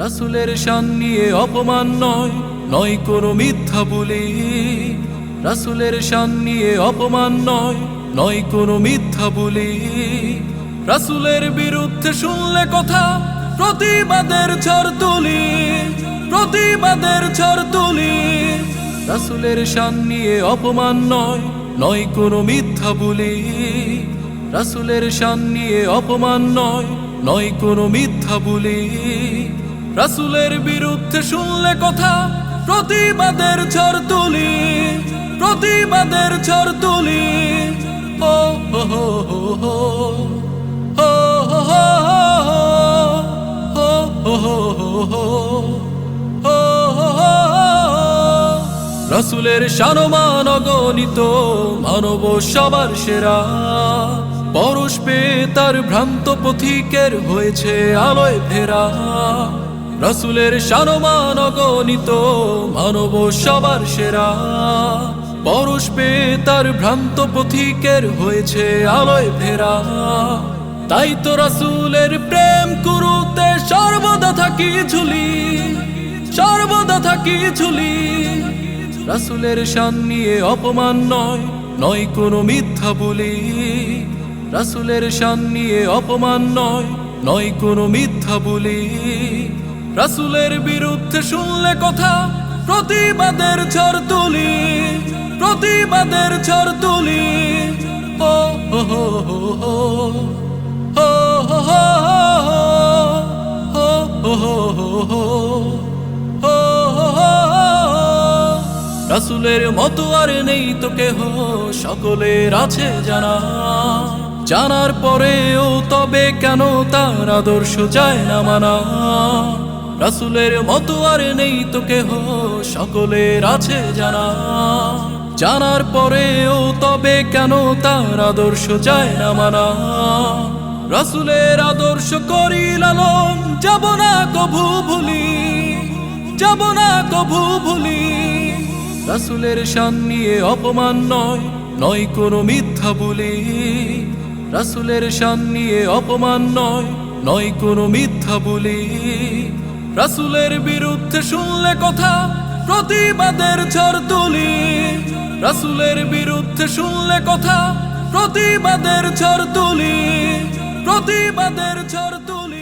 রাসুলের শান নিয়ে অপমান নয় নয় কোনো মিথ্যা বলি। রাসুলের শান নিয়ে অপমান নয় নয় কোনো মিথ্যা বলি। রাসুলের বিরুদ্ধে শুনলে কথা, প্রতিবাদের ঝড় তুলি, প্রতিবাদের ঝড় তুলি। রাসুলের শান নিয়ে অপমান নয় নয় কোনো মিথ্যা বলি। রাসুলের শান নিয়ে অপমান নয় নয় কোনো মিথ্যা বলি। রাসুলের বিরুদ্ধে শুনলে কথা প্রতিবাদের ঝড় তুলি প্রতিবাদের ঝড় তুলি ও হো হো হো রসুলের সানমান অগণিত মানব সবার সেরা পরশ পে তার ভ্রান্ত পথিকের হয়েছে আলোয় ফেরা রসুলের সানমান অগণিত, মানব সবার সেরা। পরশ পেয়ে তার ভ্রান্ত পথিকের হয়েছে আলোয় ফেরা তাই তো রাসুলের প্রেম কুরুতে সর্বদা থাকি ঝুলি, সর্বদা থাকি ঝুলি। রাসুলের শান নিয়ে অপমান নয় নয় কোনো মিথ্যা বলি। রাসুলের শান নিয়ে অপমান নয় নয় কোনো মিথ্যা বলি। রাসুলের বিরুদ্ধে শুনলে কথা প্রতিবাদের ঝড় তুলি প্রতিবাদের ঝড় তুলি ও হো হো হো হো হো হো হো রাসুলের মতো আর নেই তো কেহ সকলের আছে জানা জানার পরেও তবে কেন তার আদর্শ যায় না মানা রাসুলের মতো আর নেই তো কেহ, সকলের আছে জানা। জানার পরেও তবে কেন তার আদর্শ যায় না মানা? রাসুলের আদর্শ করি লালন যাব না কভু ভুলি, যাব না কভু ভুলি। রাসুলের শান নিয়ে অপমান নয় নয় কোনো মিথ্যা বলি। রাসুলের শান নিয়ে অপমান নয় নয় কোনো মিথ্যা বলি। রাসুলের বিরুদ্ধে শুনলে কথা, প্রতিবাদের ঝড় তুলি। রাসুলের বিরুদ্ধে শুনলে কথা, প্রতিবাদের ঝড় তুলি। প্রতিবাদের ঝড় তুলি।